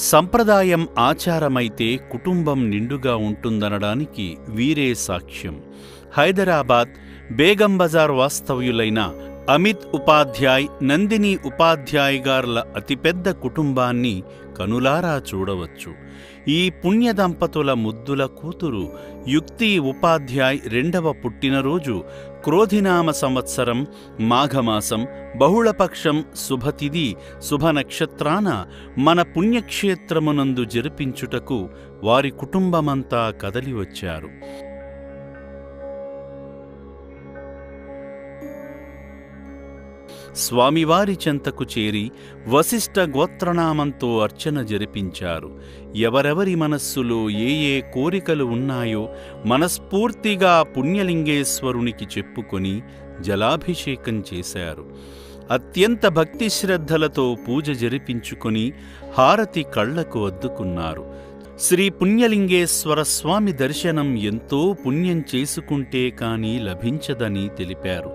సంప్రదాయం ఆచారమైతే కుటుంబం నిండుగా ఉంటుందనడానికి వీరే సాక్ష్యం. హైదరాబాద్ బేగం బజార్ వాస్తవ్యులైన అమిత్ ఉపాధ్యాయ్ నందిని ఉపాధ్యాయ్ గార్ల అతిపెద్ద కుటుంబాన్ని కనులారా చూడవచ్చు. ఈ పుణ్య దంపతుల ముద్దుల కూతురు యుక్తి ఉపాధ్యాయ్ రెండవ పుట్టినరోజు క్రోధినామ సంవత్సరం మాఘమాసం బహుళపక్షం శుభతిథి శుభనక్షత్రాన మన పుణ్యక్షేత్రమునందు జరిపించుటకు వారి కుటుంబమంతా కదలి స్వామివారి చెంతకు చేరి వశిష్ఠ గోత్రనామంతో అర్చన జరిపించారు. ఎవరెవరి మనస్సులో ఏ ఏ కోరికలు ఉన్నాయో మనస్ఫూర్తిగా పుణ్యలింగేశ్వరునికి చెప్పుకొని జలాభిషేకం చేశారు. అత్యంత భక్తి శ్రద్ధలతో పూజ జరిపించుకొని హారతి కళ్ళకు అద్దుకున్నారు. శ్రీ పుణ్యలింగేశ్వర స్వామి దర్శనం ఎంతో పుణ్యం చేసుకుంటే కానీ లభించదని తెలిపారు.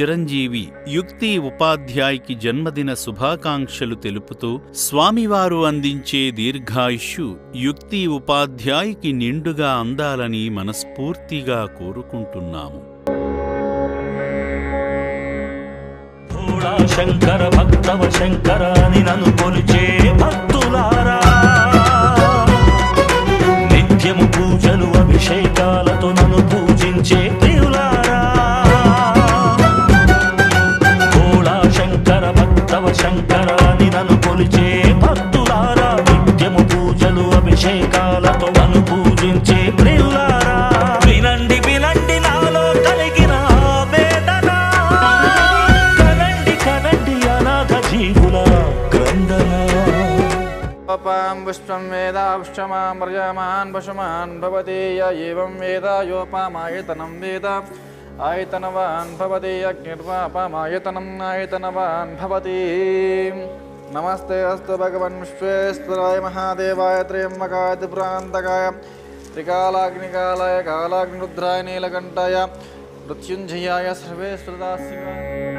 చిరంజీవి యుక్తి ఉపాధ్యాయ్కి జన్మదిన శుభాకాంక్షలు తెలుపుతూ స్వామివారు అందించే దీర్ఘాయుష్యు యుక్తి ఉపాధ్యాయ్కి నిండుగా అందాలని మనస్ఫూర్తిగా కోరుకుంటున్నాము. శంకర భక్తవ శంకరాని నన్ను కొలిచే భక్తులారా. అభిషేకాలతో నన్ను పూజించే ప్రిల్లారా వినండి వినండి నాలో కలిగిన వేదన. కనండి కనండి అనాథ జీవుల క్రందన పాం పుష్పం ప్రజామాన్ పశుమాన్ భవతి య వేద యోపామాయతనం వేద. ఆయతనవాన్ భవతి అగ్నిర్వాపామాయతనం ఆయతనవాన్ భవతి. नमस्ते अस्त भगवन् विश्वेश्वराय महादेवाय त्र्यंबकाय त्रिपुरान्तकाय त्रिकालाग्निकालाय कालाग्निरुद्राय नीलकंठाय मृत्युंजयाय सर्वेश्वरदास्य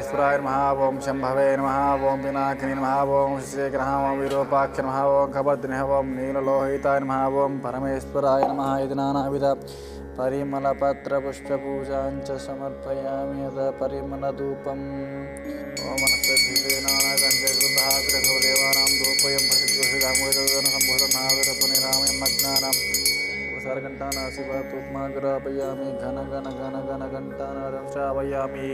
वेदेश्वराय नमः ओम शंभवे नमः ओम पिनाकिनी नमः ओम श्रीग्रह ओम विरूपाख्य नमः ओम खभद्रिह ओम नीललोहिताय नमः ओम परमेश्वराय नमः इति नानाविध परिमलपत्रपुष्पपूजाञ्च समर्पयामि यदा परिमलधूपम्। धूपयं घन घन घन घन घण्टानारं श्रावयामि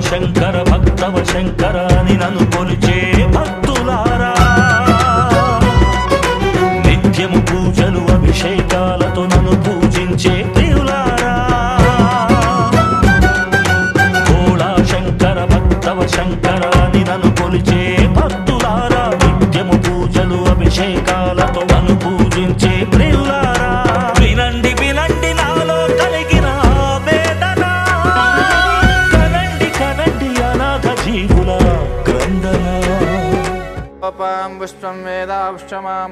శంకర భక్తవ శంకర అని నన్ను కొలిచే భక్తులారా. నిత్యము పూజలు అభిషేకాలతో నన్ను పూజించే శంకర భక్తవ శంకర అని నన్ను కొలిచే భక్తులారా. నిత్యము పూజలు అభిషేకాలతో నన్ను పూజించే ప్రియులారా. पां विश्वं वेदा विश्वमां